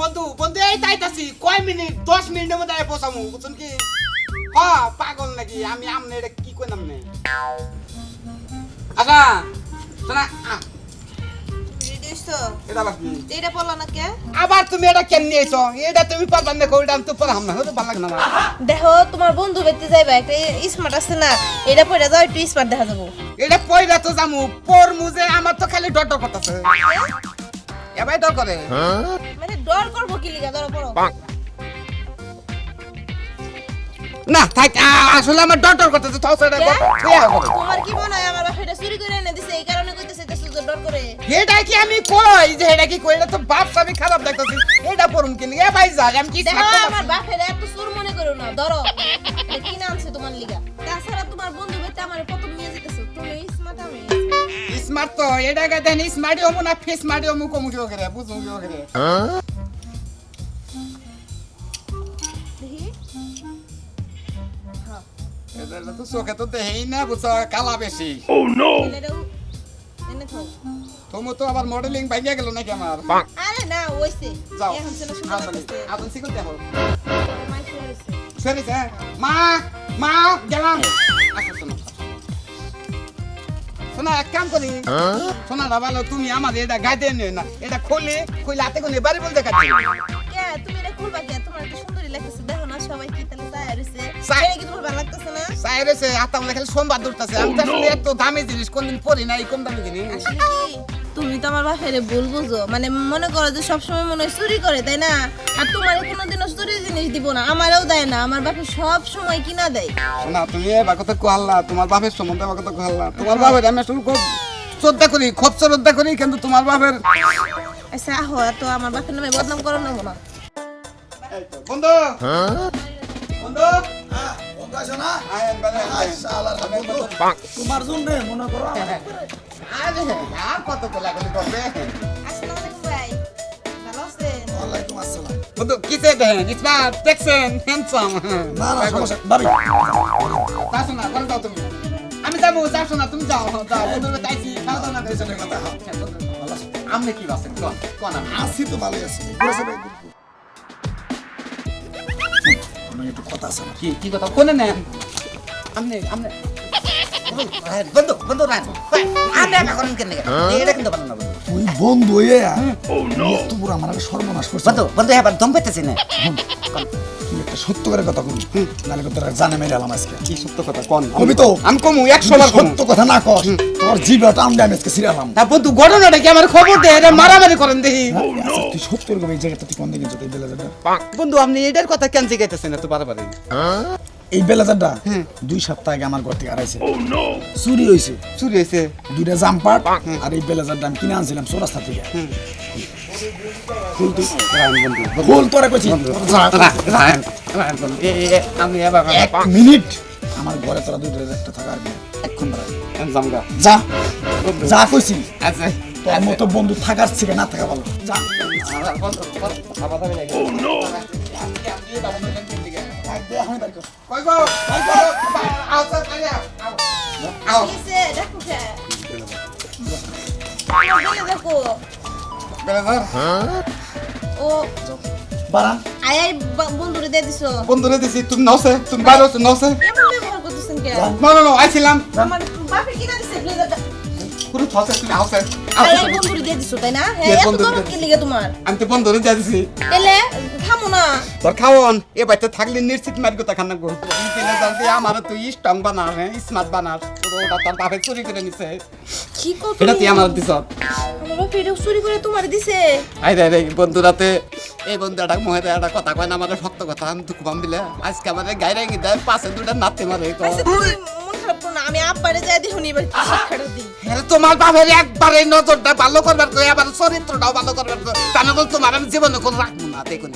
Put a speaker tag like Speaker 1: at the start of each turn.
Speaker 1: বন্ধু বন্ধু এই তাইতাছি কয় মিনিট? দশ মিনিটের মধ্যে পৌঁছামু বুঝছেন কি? হ্যাঁ পাগল নাকি? আমি আমনে এটা কি কই নামনে আচ্ছা শোনা আবার
Speaker 2: না
Speaker 1: তুমি এটা কেন নিয়েছো এটা তুমি পারবা না কইটা তো পারহাম না হতে ভালো লাগে না আমার।
Speaker 2: দেখো তোমার বন্ধু বেতে যাইবা একটা স্মার্ট আছে না এটা পড়ে যাও একটু স্মার্ট দেখা যাব।
Speaker 1: এটা পয়রা তো জামু পর মুজে আমার তো খালি ডট ডট করতেছে। এবাই ডর করে।
Speaker 2: মানে ডর করব কি লিগা? ধরো পড়ো।
Speaker 1: না থাক আ, আসলে আমার ডট ডট করতেছে তো সেটা
Speaker 2: কে? তোমার কি মনে হয় আমার বাসাটা চুরি করে এনে দিছে? এই কারণে কইতেছে এটা সুযোগ ডর করে।
Speaker 1: এটা কি আমি কই যে এটা কি কই? এটা তো বাপ সাবি খারাপ দেখতেছি। এটা পড়ুম কি এ ভাই যা আমি কি
Speaker 2: আমার
Speaker 1: করতাছি?
Speaker 2: বাপের এত সুর মনে করো না ধরো। কি না আনছে তোমার লিগা?
Speaker 1: হমু না ফেস স্মার্ট হমু কমু কি করে বুঝুম কি করে।
Speaker 2: দেখি। হ্যাঁ।
Speaker 1: এটা তো চোখে তো দেহেই না বুঝছ কালা বেশি।
Speaker 2: এটাও এনে
Speaker 1: তুমি তো আবার মডেলিং ভাঙিয়া গেল নাকি আমার?
Speaker 2: আরে না ওইছে।
Speaker 1: যাও।
Speaker 2: এখন ছিল সুন্দর
Speaker 1: আসলে
Speaker 2: লাগতেছে
Speaker 1: সিকল দেখো সরি স্যার মা মা গেলাম। শোনা এক কাম করি। না ভালো তুমি আমার এটা গাইতে নিও না। এটা খোলে খুলে হাতে কোনে বাড়ি বলতে কাটছি
Speaker 2: কে তুমি এটা খুলবা কে? তোমার তো সুন্দরই লাগতেছে দেখো না সবাই কি তাহলে
Speaker 1: চায়।
Speaker 2: কি তোমার ভালো লাগতেছে না?
Speaker 1: সাইরে সে হাতা খালি সোমবার দৌড়তাছে আমি তো এত দামি জিনিস কোনদিন পরি না এই কম দামি জিনিস।
Speaker 2: আসলে কি? তুমি তো আমার বাসারে ভুল বুঝো। মানে মনে করো যে সবসময় মনে হয় চুরি করে তাই না? আর তোমার কোনোদিনও চুরি জিনিস দিব না আমারও দেয় না আমার বাপে সব সময় কিনা দেয়।
Speaker 1: শোনা তুমি এবার কথা কোহাল্লা তোমার বাপের সম্বন্ধে এবার কথা কোহাল্লা তোমার বাপের আমি আসলে খুব শ্রদ্ধা করি খুব শ্রদ্ধা করি কিন্তু তোমার বাপের
Speaker 2: আচ্ছা আহো এত আমার বাপের নামে বদনাম করো না। না
Speaker 1: বন্ধু বন্ধু!
Speaker 3: বন্ধু! আছে না
Speaker 1: আয়েন
Speaker 3: আয় শালার বন্ধু। তোমার জন্য মনে করো
Speaker 1: আরে আর কত কোলা কোলি করবে
Speaker 3: ওয়ালাইকুম আসসালাম।
Speaker 1: বন্ধু কিসে দেন ইসমা দেখছেন? হ্যান্ডসাম
Speaker 3: না না সমস্যা ভাবি
Speaker 1: যাও না করে দাও তুমি। আমি যাব যাও না তুমি যাও যাও। বন্ধুর কাছে আইছি খাওয়া না করে কথা আমনে কি বাসেন কোন কোন আমি
Speaker 3: আছি তো ভালোই আছি। ঘুরেছে ভাই, ঘুরে, ঘুরে। আমার একটু কথা আছে
Speaker 1: কি কি কথা? কোনে নেন? আমনে আমনে বন্ধু, আমি কমু একশো বার কমু
Speaker 3: সত্য কথা না কর তোর জিভটা আমি
Speaker 1: তা বন্ধু ঘটনাটা কি আমার খবর দে মারামারি করেন দেখি
Speaker 3: তুই করে
Speaker 1: বন্ধু আপনি এটার কথা কেন জিগাইতেছেন এত বারবার
Speaker 3: এই বেলাজারটা দুই সপ্তাহ আগে আমার ঘর থেকে হারাইছে। চুরি হয়েছে
Speaker 1: চুরি হয়েছে
Speaker 3: দুইটা জাম্পার আর এই বেলাজারটা আমি কিনে আনছিলাম চৌরাস্তা থেকে। মিনিট। আমার ঘরে তোরা দুইটা একটা থাকা আর যা। যা কইছি।
Speaker 1: আচ্ছা।
Speaker 3: তোর মতো বন্ধু থাকার থেকে না থাকা ভালো। যা।
Speaker 2: বন্ধুরে দিয়ে দিছো
Speaker 1: বন্ধুরে দিছি তুমি নসে তুমি বাইরে নসে নো নো নো আইছিলাম পুরো ছসে তুমি আওসে
Speaker 2: আই আই বন্ধুরে দিয়ে দিছো তাই না? হ্যাঁ এত দরদ কি লিগে তোমার?
Speaker 1: আমি তো বন্ধুরে দিয়ে দিছি।
Speaker 2: এলে থামো না।
Speaker 1: তোর খাওন এ বাইতে থাকলে নিশ্চিত মারি কথা খান গো। তিনে জানতে আমার তুই স্ট্রং বানাস হ্যাঁ স্মার্ট ওটা তোর বাপে চুরি করে নিছে।
Speaker 2: কি কর
Speaker 1: এটা তুই আমার দিছ।
Speaker 2: আমার বাপ এটা চুরি করে তোমার দিছে।
Speaker 1: আই রে রে বন্ধুরাতে এই বন্ধুটা মহে একটা কথা কয় না আমাদের শক্ত কথা আমি তো খুব দিলে আজকে আমাদের গিয়ে পাশে দুটা নাতে মারে
Speaker 2: আমি আব্বারে যাই দি হুনি এবার কি শিক্ষাটা দিই।
Speaker 1: হ্যাঁ, তোমার বাপের একবারে নজরটা ভালো করবার করে আবার চরিত্রটাও ভালো করবার করে তা না বল তোমার আমি জীবনে কোনো রাখব না দেখুন